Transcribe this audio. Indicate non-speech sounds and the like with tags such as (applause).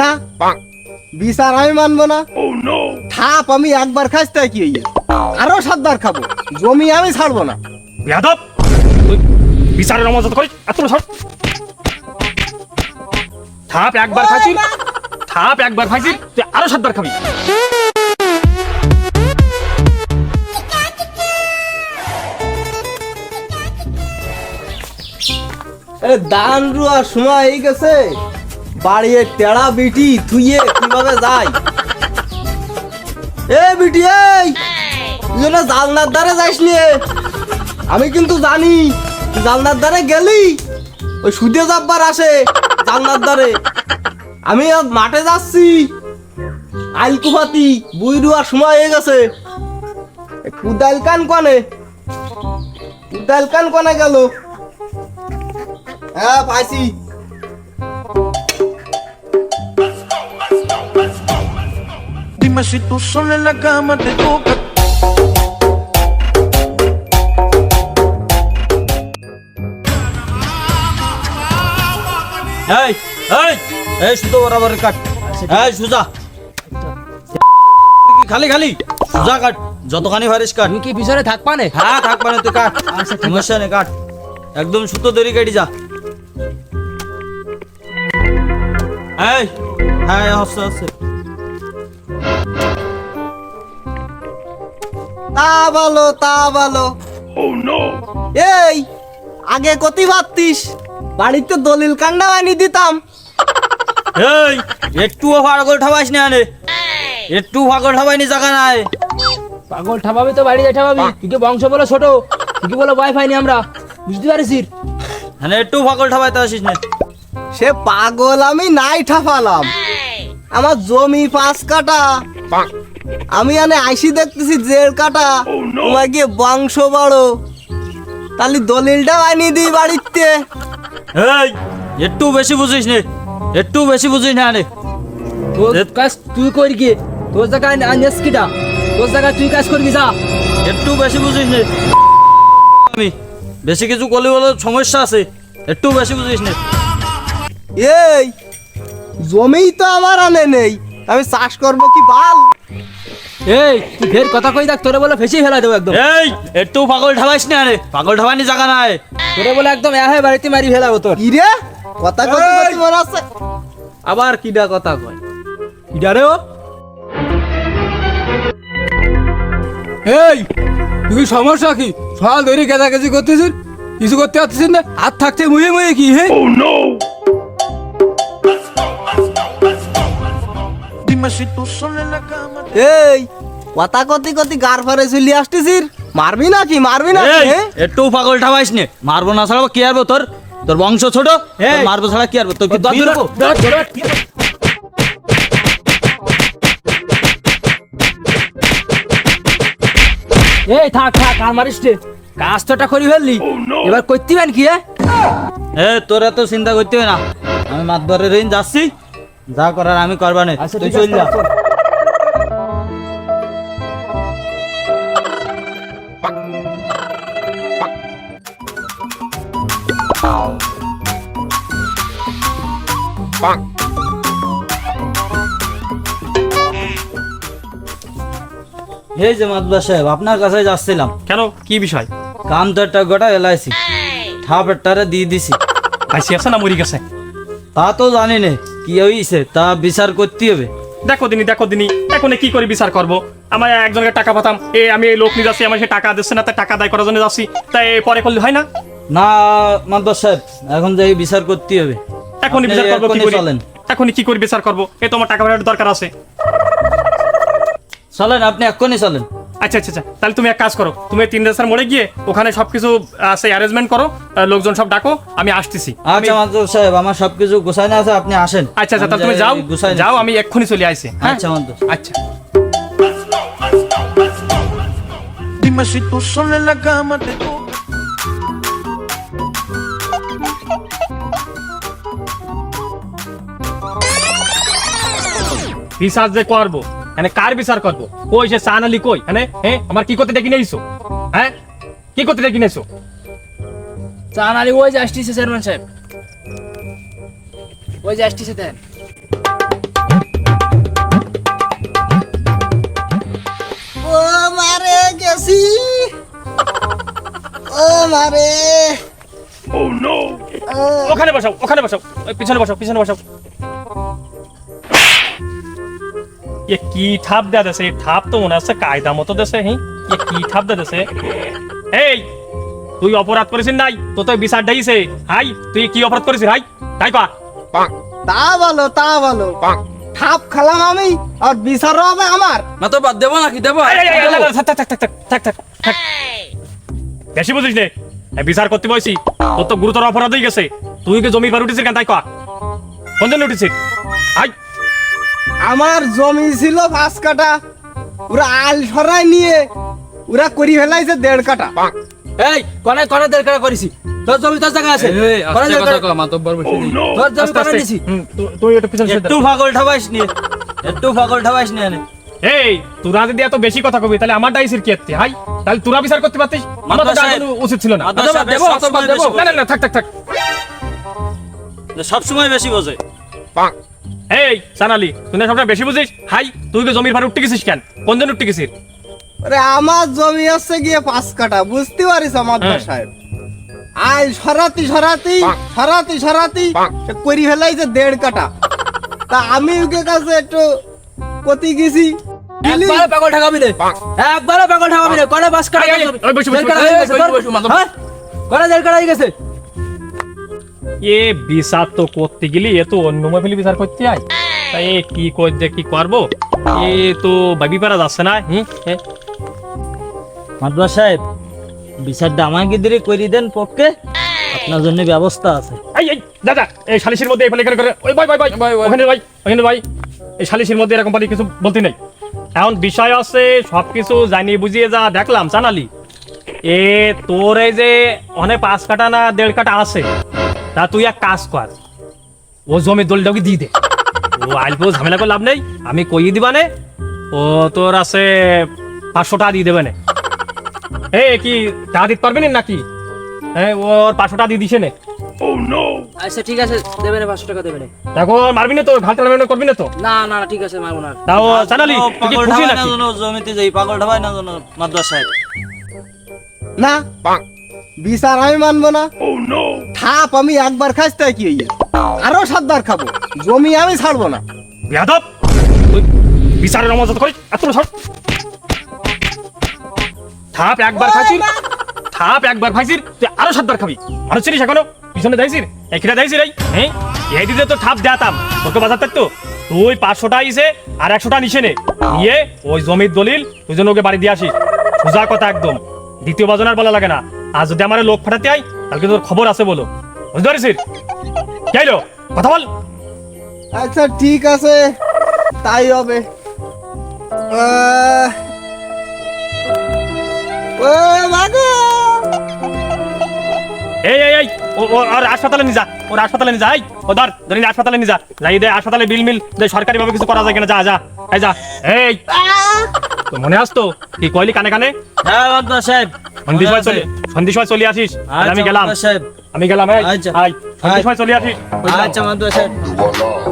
না? বিচার আমি মানবো না। ঠাপ আমি একবার খাইছি তাই কি আরও সাতবার খাব। জমি আমি ছাড়বো না। বেয়াদব! তুই বিচারের অমর্যাদা করিস এত থাপ একবার থাপ একবার তুই আরও সাতবার খাবি। দান রুয়ার সময় এই গেছে। বাড়িয়ে টেড়া বিটি থুইয়ে কীভাবে যাই এ বিটি, এই! যেন জালনার দ্বারে যাইস নিয়ে আমি কিন্তু জানি জালনার দ্বারে গেলি, ওই সুদে যাব্বার আসে জালনার দ্বারে আমি মাঠে যাচ্ছি। আইল কুপাতি বুই রুয়ার সময় হয়ে গেছে। কুদাইল কান কনে? কুদাইল কান কনে গেল? হ্যাঁ পাইছি। Dime si tú sola en la cama te toca. এই এই এই সুতো বরাবর কাট। এই সুজা। খালি খালি। সুজা কাট। যতখানি পারিস কাট। কি পিছনে থাকবা নে হ্যাঁ থাক মানে তুই কাট। সমস্যা নেই কাট। একদম সুতো দেরি কেটে যা। এই হ্যাঁ হচ্ছে হচ্ছে। তা বলো তা বলো। এই আগে কতি ভাবতিস বাড়িতে দলিল কান্ডা বানিয়ে দিতাম। এই একটুও পাগল ঠাবাইস না রে। একটু পাগল ঠাবাইনি জায়গা নাই। পাগল ঠাপাবি তো বাড়ি যাই ঠাপাবি তুই কি বংশ বলো ছোট? তুই কি বলো ওয়াইফাই নি আমরা? বুঝতে পারিস হ্যাঁ একটু পাগল ঠাবাইতে আসিস না। সে পাগল আমি নাই ঠাফালাম। আমার জমি পাঁচ কাটা আমি আনে আইসি দেখতেছি জেল কাটা। তোমার গিয়ে বংশ বড়। তাহলে দলিলটা বানিয়ে দিই বাড়িতে। এই একটু বেশি বুঝিস নে একটু বেশি বুঝিস না রে কাজ তুই করি কি তোর জায়গায় আনিস কিটা তোর জায়গায় তুই কাজ করবি যা। একটু বেশি বুঝিস নে। আমি বেশি কিছু করলে বলে সমস্যা আছে একটু বেশি বুঝিস নে। এই জমি তো আমার আনে নেই আমি চাষ করব কি বাল? এই তুই ফের কথা কই দেখ তোরে বলে ফেসে ফেলা দেবো একদম। এই একটু পাগল ঠাবাইস না রে পাগল ঠাবাইনি জায়গা নাই। তোরে বলে একদম এ হয় বাড়িতে মারি ফেলাবো তোর। কি রে? কথা কথা মনে আছে? আবার কিডা কথা কয়? কিটা রে ও? এই তুই সমস্যা কি? সকাল ধরে গেজা গেজি করতেছিস? কিছু করতে পারতেছিস না? হাত থাকতে মুয়ে মুয়ে কি হে? Dime si এই কথা কতি কতি গার ফারে চলি আসতেছিস? মারবি নাকি? মারবি না একটু পাগল ঠাবাইস নে। মারবো না ছাড়া কি আরবো তোর? তোর বংশ ছোট মারবো ছাড়া কি আরবো তোর কি। এই থাক থাক আর মারিস রে কাজ তোটা করি ফেললি। এবার করতে পারেন কি হ্যাঁ? (laughs) এ তোর এত চিন্তা করতে হবে না। আমি মাতবারের ঋণ যাচ্ছি। যা করার আমি করবা নে। আচ্ছা তুই চল যা। এই যে সাহেব আপনার কাছে যাচ্ছিলাম। কেন? কি বিষয়? কাম তো একটা গোটা এলাইছি। থাপ একটারে দিয়ে দিছি। ভাইসি আছে না মরি গেছে? তা তো জানি নে। কি হইছে? তা বিচার করতে হবে। দেখো দিনি দেখো দিনি এখন কি করে বিচার করব? আমার একজনকে টাকা পাতাম এ আমি এই লোক নিয়ে যাচ্ছি আমার সে টাকা দিচ্ছে না তাই টাকা দায় করার জন্য যাচ্ছি। তাই পরে করলে হয় না? না মাতবার সাহেব এখন যাই বিচার করতে হবে। এখনই বিচার করব কি এখনই করে? চলেন। এখনই কি করে বিচার করব? এ তোমার টাকা পাঠানোর দরকার আছে। চলেন আপনি এক্ষুনি চলেন। আচ্ছা আচ্ছা আচ্ছা। তাহলে তুমি এক কাজ করো তুমি তিন দেশের মোড়ে গিয়ে ওখানে সবকিছু আছে অ্যারেঞ্জমেন্ট করো আহ, লোকজন সব ডাকো আমি আসতেছি। আচ্ছা মাতবার সাহেব আমার সবকিছু গোছানো আছে আপনি আসেন। আচ্ছা আচ্ছা তাহলে তুমি যাও গুছাই যাও। আমি এক্ষুনি চলে আইছি হ্যাঁ? আচ্ছা মাতবার আচ্ছা। Dime si tú sola en la cama te toca. বিচার যে করব মানে কার বিচার করব? কই সে সান আলী কই? মানে হে আমার কি করতে দেখি নাইছো হ্যাঁ কি করতে দেখি নাইছো সান আলী ওই যে আসতেছে চেয়ারম্যান সাহেব। ওই যে আসতেছে দেন। ও মারে গেছি। ও মারে। oh, ও। নো ওখানে বসাও ওখানে বসাও পিছনে বসাও পিছনে বসাও। এ কি ঠাপ দেয়া দেছে ঠাপ তো মনে হচ্ছে কায়দা মতো দেছে হি এ কি ঠাপ দেয়া দেছে এই তুই অপরাধ করেছিস নাই তো তো বিচার ডাইছে হাই তুই কি অপরাধ করেছিস হাই তাই পা তা বলো তা বলো। ঠাপ খেলাম আমি আর বিচারও হবে আমার। না তো বাদ দেবো নাকি? দেবো। বেশি বুঝিস নে। বিচার করতে বসি তোর তো গুরুতর অপরাধ হয়ে গেছে। তুই কি জমি বার উঠেছিস কেন তাই কয়া কোন জন্য উঠেছিস হাই। আমার জমি ছিল পাঁচ কাটা ওরা আল সরাই নিয়ে ওরা করি ফেলাইছে দেড় কাটা এই কনে কনে দেড় করেছি? তোর জমি তোর জায়গা আছে? কনে দেড় কাটা মাতব্বর বসে দিই। তোর জমি কনে দিছি? তুই একটু পিছনে একটু ঠাবাইস নিয়ে একটু ঠাবাইস নিয়ে নে। এই তোরা যদি এত বেশি কথা কবি তাহলে আমার ডাইসির কি হাই তাহলে তোরা বিচার করতে পারতিস? আমার তো উচিত ছিল না। বেশি না না থাক থাক থাক। সব সময় বেশি বোঝে। এই সানালি তুই না সবটা বেশি বুঝিস? হাই তুই কি জমির ভাড়া উঠতে গেছিস কেন? কোন জন উঠতে গেছিস? আরে আমার জমি হচ্ছে গিয়ে পাঁচ কাটা বুঝতে পারিস আমার হ্যাঁ। সাহেব আল সরাতি সরাতি সরাতি সরাতি করি ফেলাইছে দেড় কাটা তা আমি ওকে কাছে একটু কতি গেছি। দিলি? একবারে পাগল ঠাকাবি রে। একবারে পাগল ঠাকাবি রে। কাটা গেছে? দেড় কাটা হয়ে গেছে। হ্যাঁ? কনে দেড় কাটা হয়ে গেছে? এ বিচার তো করতে গেলি এ তো অন্য মহফিলি বিচার করতে হয় তাই এ কি করছে কি করব? এ তো ভাবি পারা যাচ্ছে না হুম? মাদবা সাহেব বিচারটা আমাকে দিলে করি দেন পক্ষে? আপনার জন্য ব্যবস্থা আছে। এই এই দাদা এই মধ্যে এখানে করে ওই ভাই ভাই ভাই। ওখানে ভাই ওখানে ভাই। এই মধ্যে এরকম পালি কিছু বলতে নেই। এখন বিষয় আছে সবকিছু জানিয়ে বুঝিয়ে যা দেখলাম জানালি। এ তোর এই যে অনেক পাঁচ কাটা না দেড় কাটা আছে তা তুই এক কাজ কর। ও জমির দলিটাকে দিয়ে দে। ও আইলপো ঝামেলা করে লাভ নেই। আমি কইয়ে দিবানে ও তোর আছে পাঁচশো টাকা দিয়ে দেবে না। এ কি টাকা দিতে পারবি না নাকি? হ্যাঁ ওর পাঁচশো টাকা দিয়ে দিছে না। আচ্ছা ঠিক আছে দেবে রে পাঁচশো টাকা দেবে রে দেখো মারবি না তো করবি না তো। না না ঠিক আছে মারবো না। তাও জানালি ও তুই কি পাগল খুশি না জমিতে যাই পাগল ঠাবাই না জানো মাদবা না। বিচার আমি মানবো না। ঠাপ আমি একবার খাইতে কি হইয়ে? আরও সাতবার খাব। জমি আমি ছাড়বো না। বেয়াদব! বিচারের অমজত করিস এত থাপ একবার খাইছিস থাপ একবার খাইছিস তুই আরও সাতবার খাবি। আরও চিনিস এখনও? পিছনে দাইছিস এখানে দাইছিস রে হ্যাঁ? এই দিতে তো থাপ দেয়াতাম। তোকে বাজার থাকতো। তুই পাঁচশোটা ইসে আর একশোটা নিচে নে। নিয়ে ওই জমির দলিল তুই যেন ওকে বাড়ি দিয়ে আসিস। সোজা কথা একদম। দ্বিতীয় বাজনার বলা লাগে না। আর যদি আমার লোক ফাটাতে হয় তাহলে কিন্তু তোর খবর আছে বলো। বুঝতে কথা বল। আচ্ছা ঠিক আছে। তাই হবে। ও মাগো! এই এই এই ও ও আর হাসপাতালে নিয়ে যা ওর হাসপাতালে নিয়ে যা এই ও ধর ধরে নিয়ে হাসপাতালে নিয়ে যা। যাই দে হাসপাতালে বিল মিল দে সরকারি ভাবে কিছু করা যায় কিনা যা যা এই যা এই। তো মনে আসতো কি কইলি কানে কানে? হ্যাঁ সাহেব। সময় চলে সন্ধ্যি সময় চলে আসিস? আর আমি গেলাম। আমি গেলাম আচ্ছা। সময় চলে আসিস। আচ্ছা সাহেব